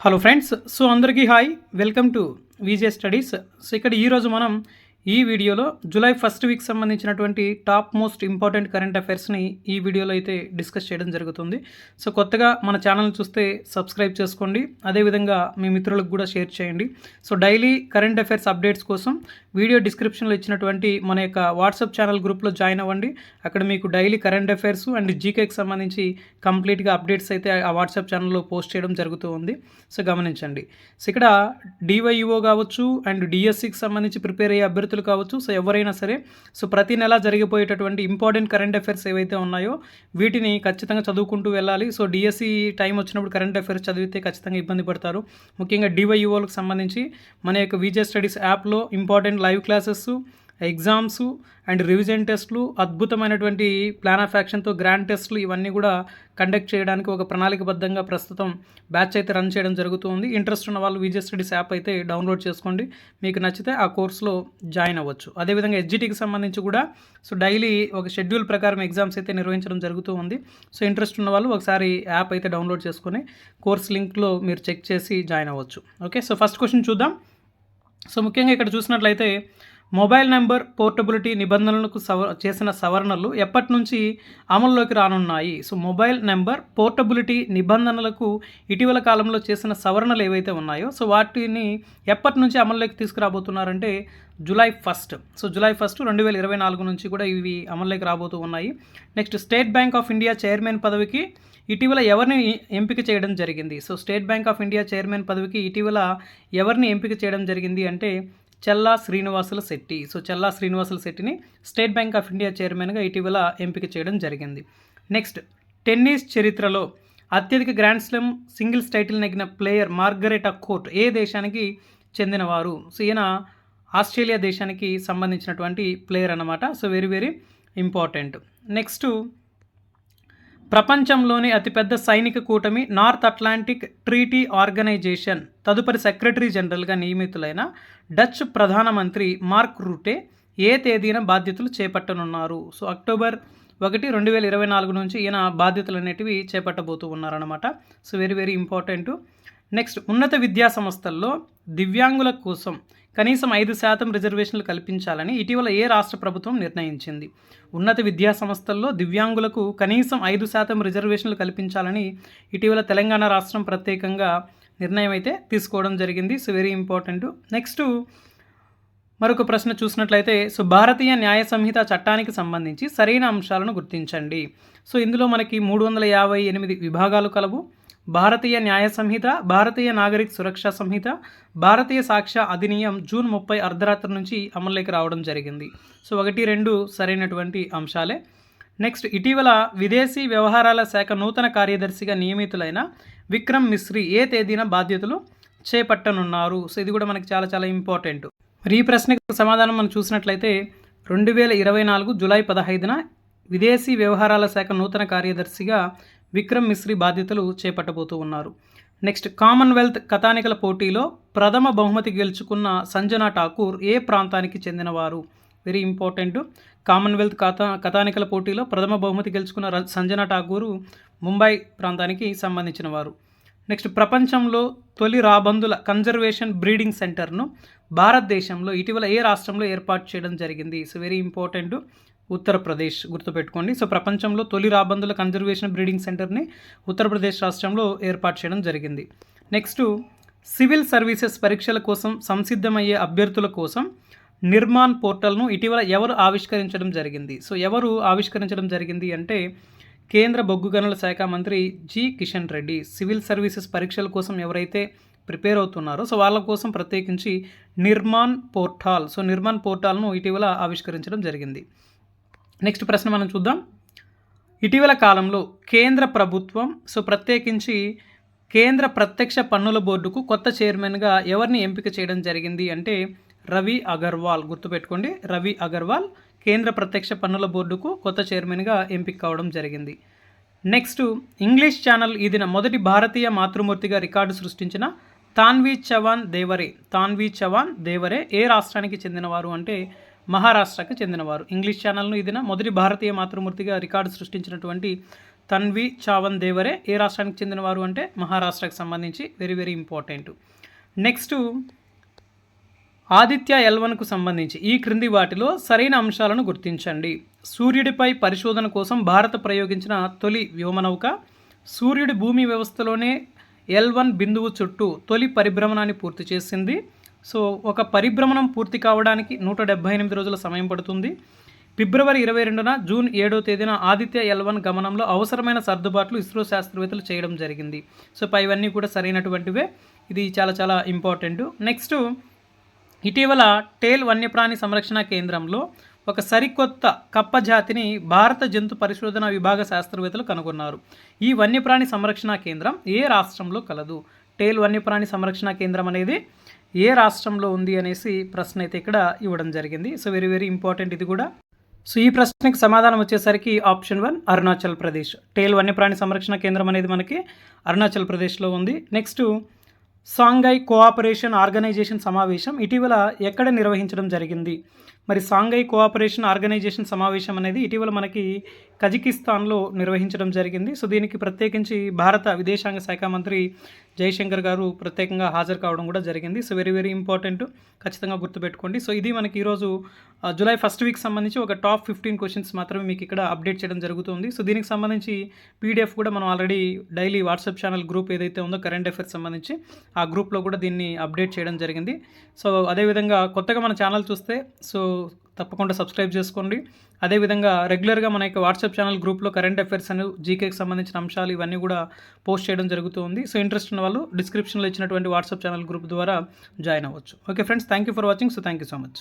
Hello friends so అందరికీ hi welcome to VJ studies so ఇక్కడ ఈరోజు మనం ఈ వీడియోలో జూలై ఫస్ట్ వీక్ సంబంధించినటువంటి టాప్ మోస్ట్ ఇంపార్టెంట్ కరెంట్ అఫైర్స్ని ఈ వీడియోలో అయితే డిస్కస్ చేయడం జరుగుతుంది. సో కొత్తగా మన ఛానల్ చూస్తే సబ్స్క్రైబ్ చేసుకోండి. అదేవిధంగా మీ మిత్రులకు కూడా షేర్ చేయండి. So daily current affairs updates కోసం వీడియో డిస్క్రిప్షన్లో ఇచ్చినటువంటి మన యొక్క వాట్సాప్ ఛానల్ గ్రూప్లో జాయిన్ అవ్వండి. అక్కడ మీకు డైలీ కరెంట్ అఫైర్స్ అండ్ జీకేకి సంబంధించి కంప్లీట్గా అప్డేట్స్ అయితే ఆ వాట్సాప్ ఛానల్లో పోస్ట్ చేయడం జరుగుతూ ఉంది. సో గమనించండి. సో ఇక్కడ డివైఈఓ కావచ్చు అండ్ డిఎస్సికి సంబంధించి ప్రిపేర్ అయ్యే అభ్యర్థులు కావచ్చు. సో ఎవరైనా సరే సో ప్రతి నెల జరిగిపోయేటటువంటి ఇంపార్టెంట్ కరెంట్ అఫైర్స్ ఏవైతే ఉన్నాయో వీటిని ఖచ్చితంగా చదువుకుంటూ వెళ్ళాలి. సో డిఎస్సి టైం వచ్చినప్పుడు కరెంట్ అఫైర్స్ చదివితే ఖచ్చితంగా ఇబ్బంది పడతారు. ముఖ్యంగా డివైఓలకు సంబంధించి మన యొక్క విజయ స్టడీస్ యాప్లో important live classes exams and revision టెస్ట్లు అద్భుతమైనటువంటి ప్లాన్ ఆఫ్ యాక్షన్తో గ్రాండ్ టెస్ట్లు ఇవన్నీ కూడా కండక్ట్ చేయడానికి ఒక ప్రణాళికబద్ధంగా ప్రస్తుతం బ్యాచ్ అయితే రన్ చేయడం జరుగుతుంది. ఇంట్రెస్ట్ ఉన్న వాళ్ళు విజయ స్టడీస్ యాప్ అయితే డౌన్లోడ్ చేసుకోండి. మీకు నచ్చితే ఆ కోర్సులో జాయిన్ అవ్వచ్చు. అదేవిధంగా ఎస్జిటికి సంబంధించి కూడా సో డైలీ ఒక షెడ్యూల్ ప్రకారం ఎగ్జామ్స్ అయితే నిర్వహించడం జరుగుతూ ఉంది. సో ఇంట్రెస్ట్ ఉన్న వాళ్ళు ఒకసారి యాప్ అయితే డౌన్లోడ్ చేసుకొని కోర్స్ లింక్లో మీరు చెక్ చేసి జాయిన్ అవ్వచ్చు. ఓకే సో ఫస్ట్ క్వశ్చన్ చూద్దాం. సో ముఖ్యంగా ఇక్కడ చూసినట్లయితే మొబైల్ నెంబర్ పోర్టబిలిటీ నిబంధనలకు సవ చేసిన సవరణలు ఎప్పటి నుంచి అమల్లోకి రానున్నాయి. సో మొబైల్ నెంబర్ పోర్టబిలిటీ నిబంధనలకు ఇటీవల కాలంలో చేసిన సవరణలు ఏవైతే ఉన్నాయో సో వాటిని ఎప్పటి నుంచి అమల్లోకి తీసుకురాబోతున్నారంటే July first. So July first రెండు వేల ఇరవై నాలుగు నుంచి కూడా ఇవి అమల్లోకి రాబోతూ ఉన్నాయి. Next state bank of India chairman పదవికి ఇటీవల ఎవరిని ఎంపిక చేయడం జరిగింది? So state bank of India chairman పదవికి ఇటీవల ఎవరిని ఎంపిక చేయడం జరిగింది అంటే చెల్లా శ్రీనివాసుల శెట్టి. సో చెల్లా శ్రీనివాసుల శెట్టిని స్టేట్ బ్యాంక్ ఆఫ్ ఇండియా చైర్మన్గా ఇటీవల ఎంపిక చేయడం జరిగింది. నెక్స్ట్ టెన్నిస్ చరిత్రలో అత్యధిక గ్రాండ్ స్లామ్ సింగిల్స్ టైటిల్ నెగ్గిన ప్లేయర్ మార్గరెటా కోర్ట్ ఏ దేశానికి చెందినవారు? సో ఈయన ఆస్ట్రేలియా దేశానికి సంబంధించినటువంటి ప్లేయర్ అనమాట so very very important. Next ప్రపంచంలోని అతిపెద్ద సైనిక కూటమి నార్త్ అట్లాంటిక్ ట్రీటీ ఆర్గనైజేషన్ తదుపరి సెక్రటరీ జనరల్గా నియమితులైన డచ్ ప్రధానమంత్రి మార్క్ రూటే ఏ తేదీన బాధ్యతలు చేపట్టనున్నారు. సో అక్టోబర్ ఒకటి రెండు వేల ఇరవై నాలుగు నుంచి ఈయన బాధ్యతలు అనేటివి చేపట్టబోతూ ఉన్నారనమాట so very very important. Next ఉన్నత విద్యా సంస్థల్లో దివ్యాంగుల కోసం కనీసం ఐదు శాతం రిజర్వేషన్లు కల్పించాలని ఇటీవల ఏ రాష్ట్ర ప్రభుత్వం నిర్ణయించింది? ఉన్నత విద్యా సంస్థల్లో దివ్యాంగులకు కనీసం ఐదు శాతం రిజర్వేషన్లు కల్పించాలని ఇటీవల తెలంగాణ రాష్ట్రం ప్రత్యేకంగా నిర్ణయం అయితే తీసుకోవడం జరిగింది. So very important. నెక్స్ట్ మరొక ప్రశ్న చూసినట్లయితే సో భారతీయ న్యాయ సంహిత చట్టానికి సంబంధించి సరైన అంశాలను గుర్తించండి. సో ఇందులో మనకి మూడు వందల యాభై ఎనిమిది విభాగాలు కలవు. భారతీయ న్యాయ సంహిత భారతీయ నాగరిక సురక్షా సంహిత భారతీయ సాక్ష్య అధినియం జూన్ ముప్పై అర్ధరాత్రి నుంచి అమల్లోకి రావడం జరిగింది. సో ఒకటి రెండు సరైనటువంటి అంశాలే. నెక్స్ట్ ఇటీవల విదేశీ వ్యవహారాల శాఖ నూతన కార్యదర్శిగా నియమితులైన విక్రమ్ మిశ్రీ ఏ తేదీన బాధ్యతలు చేపట్టనున్నారు? సో ఇది కూడా మనకి చాలా చాలా ఇంపార్టెంట్. మరి ఈ ప్రశ్నకు సమాధానం మనం చూసినట్లయితే రెండు వేల ఇరవై నాలుగు జూలై పదహైదున విదేశీ వ్యవహారాల శాఖ నూతన కార్యదర్శిగా విక్రమ్ మిశ్రీ బాధ్యతలు చేపట్టబోతూ ఉన్నారు. నెక్స్ట్ కామన్వెల్త్ కథానికల పోటీలో ప్రథమ బహుమతి గెలుచుకున్న సంజనా ఠాకూర్ ఏ ప్రాంతానికి చెందినవారు? Very important. కామన్వెల్త్ కథా కథానికల పోటీలో ప్రథమ బహుమతి గెలుచుకున్న సంజనా ఠాకూరు ముంబై ప్రాంతానికి సంబంధించిన వారు నెక్స్ట్ ప్రపంచంలో తొలి రాబందుల కన్జర్వేషన్ బ్రీడింగ్ సెంటర్ను భారతదేశంలో ఇటీవల ఏ రాష్ట్రంలో ఏర్పాటు చేయడం జరిగింది? So very important. ఉత్తరప్రదేశ్ గుర్తుపెట్టుకోండి. సో ప్రపంచంలో తొలి రాబందుల కన్జర్వేషన్ బ్రీడింగ్ సెంటర్ని ఉత్తరప్రదేశ్ రాష్ట్రంలో ఏర్పాటు చేయడం జరిగింది. నెక్స్ట్ సివిల్ సర్వీసెస్ పరీక్షల కోసం సంసిద్ధమయ్యే అభ్యర్థుల కోసం నిర్మాణ్ పోర్టల్ను ఇటీవల ఎవరు ఆవిష్కరించడం జరిగింది? సో ఎవరు ఆవిష్కరించడం జరిగింది అంటే కేంద్ర బొగ్గు గనుల శాఖ మంత్రి G. Kishan Reddy. Civil services పరీక్షల కోసం ఎవరైతే ప్రిపేర్ అవుతున్నారో సో వాళ్ళ కోసం ప్రత్యేకించి నిర్మాణ్ పోర్టాల్. సో నిర్మాణ్ పోర్టాల్ను ఇటీవల ఆవిష్కరించడం జరిగింది. నెక్స్ట్ ప్రశ్న మనం చూద్దాం. ఇటీవల కాలంలో కేంద్ర ప్రభుత్వం సో ప్రత్యేకించి కేంద్ర ప్రత్యక్ష పన్నుల బోర్డుకు కొత్త చైర్మన్గా ఎవరిని ఎంపిక చేయడం జరిగింది అంటే రవి అగర్వాల్. గుర్తుపెట్టుకోండి రవి అగర్వాల్ కేంద్ర ప్రత్యక్ష పన్నుల బోర్డుకు కొత్త చైర్మన్గా ఎంపిక కావడం జరిగింది. నెక్స్ట్ ఇంగ్లీష్ ఛానల్ ఈ దిన మొదటి భారతీయ మాతృమూర్తిగా రికార్డు సృష్టించిన తాన్వీ చవాన్ దేవరే. తాన్వీ చవాన్ దేవరే ఏ రాష్ట్రానికి చెందినవారు అంటే మహారాష్ట్రకు చెందినవారు. ఇంగ్లీష్ ఛానల్ను ఇదిన మొదటి భారతీయ మాతృమూర్తిగా రికార్డు సృష్టించినటువంటి తన్వి చావన్ దేవరే ఏ రాష్ట్రానికి చెందినవారు అంటే మహారాష్ట్రకు సంబంధించి very very important. Next Aditya ఎల్వన్కు సంబంధించి ఈ క్రింది వాటిలో సరైన అంశాలను గుర్తించండి. సూర్యుడిపై పరిశోధన కోసం భారత్ ప్రయోగించిన తొలి వ్యోమనౌక సూర్యుడి భూమి వ్యవస్థలోనే ఎల్ వన్ బిందువు చుట్టూ తొలి పరిభ్రమణాన్ని పూర్తి చేసింది. సో ఒక పరిభ్రమణం పూర్తి కావడానికి నూట డెబ్బై ఎనిమిది రోజుల సమయం పడుతుంది. ఫిబ్రవరి ఇరవై రెండున జూన్ ఏడో తేదీన ఆదిత్య ఎల్ వన్ గమనంలో అవసరమైన సర్దుబాట్లు ఇస్రో శాస్త్రవేత్తలు చేయడం జరిగింది. సో పైవన్నీ కూడా సరైనటువంటివే. ఇది చాలా చాలా ఇంపార్టెంట్. నెక్స్ట్ ఇటీవల టేల్ వన్యప్రాణి సంరక్షణ కేంద్రంలో ఒక సరికొత్త కప్ప జాతిని భారత జంతు పరిశోధన విభాగ శాస్త్రవేత్తలు కనుగొన్నారు. ఈ వన్యప్రాణి సంరక్షణ కేంద్రం ఏ రాష్ట్రంలో కలదు? టేల్ వన్యప్రాణి సంరక్షణ కేంద్రం అనేది ఏ రాష్ట్రంలో ఉంది అనేసి ప్రశ్న అయితే ఇక్కడ ఇవ్వడం జరిగింది. సో వెరీ వెరీ ఇంపార్టెంట్ ఇది కూడా. సో ఈ ప్రశ్నకి సమాధానం వచ్చేసరికి ఆప్షన్ వన్ అరుణాచల్ ప్రదేశ్. టేల్ వన్యప్రాణి సంరక్షణ కేంద్రం అనేది మనకి అరుణాచల్ ప్రదేశ్లో ఉంది. నెక్స్ట్ సాంఘై కోఆపరేషన్ ఆర్గనైజేషన్ సమావేశం ఇటీవల ఎక్కడ నిర్వహించడం జరిగింది? మరి సాంఘై కోఆపరేషన్ ఆర్గనైజేషన్ సమావేశం అనేది ఇటీవల మనకి కజకిస్తాన్లో నిర్వహించడం జరిగింది. సో దీనికి ప్రత్యేకించి భారత విదేశాంగ శాఖ మంత్రి జయశంకర్ గారు ప్రత్యేకంగా హాజరు కావడం కూడా జరిగింది. So very very important. ఖచ్చితంగా గుర్తుపెట్టుకోండి. సో ఇది మనకి ఈరోజు జూలై ఫస్ట్ వీక్ సంబంధించి ఒక టాప్ ఫిఫ్టీన్ క్వశ్చన్స్ మాత్రమే మీకు ఇక్కడ అప్డేట్ చేయడం జరుగుతుంది. సో దీనికి సంబంధించి పీడిఎఫ్ కూడా మనం already daily WhatsApp channel group ఏదైతే ఉందో కరెంట్ అఫైర్స్ సంబంధించి ఆ గ్రూప్లో కూడా దీన్ని అప్డేట్ చేయడం జరిగింది. సో అదేవిధంగా కొత్తగా మన ఛానల్ చూస్తే సో తప్పకుండా సబ్స్క్రైబ్ చేసుకోండి. అదేవిధంగా రెగ్యులర్గా మన యొక్క వాట్సాప్ ఛానల్ గ్రూప్లో కరెంట్ అఫైర్స్ అని జీకేకి సంబంధించిన అంశాలు ఇవన్నీ కూడా పోస్ట్ చేయడం జరుగుతుంది. సో ఇంట్రెస్ట్ ఉన్న వాళ్ళు డిస్క్రిప్షన్లో ఇచ్చినటువంటి వాట్సాప్ ఛానల్ గ్రూప్ ద్వారా జాయిన్ అవ్వచ్చు. Okay friends thank you for watching. So thank you so much.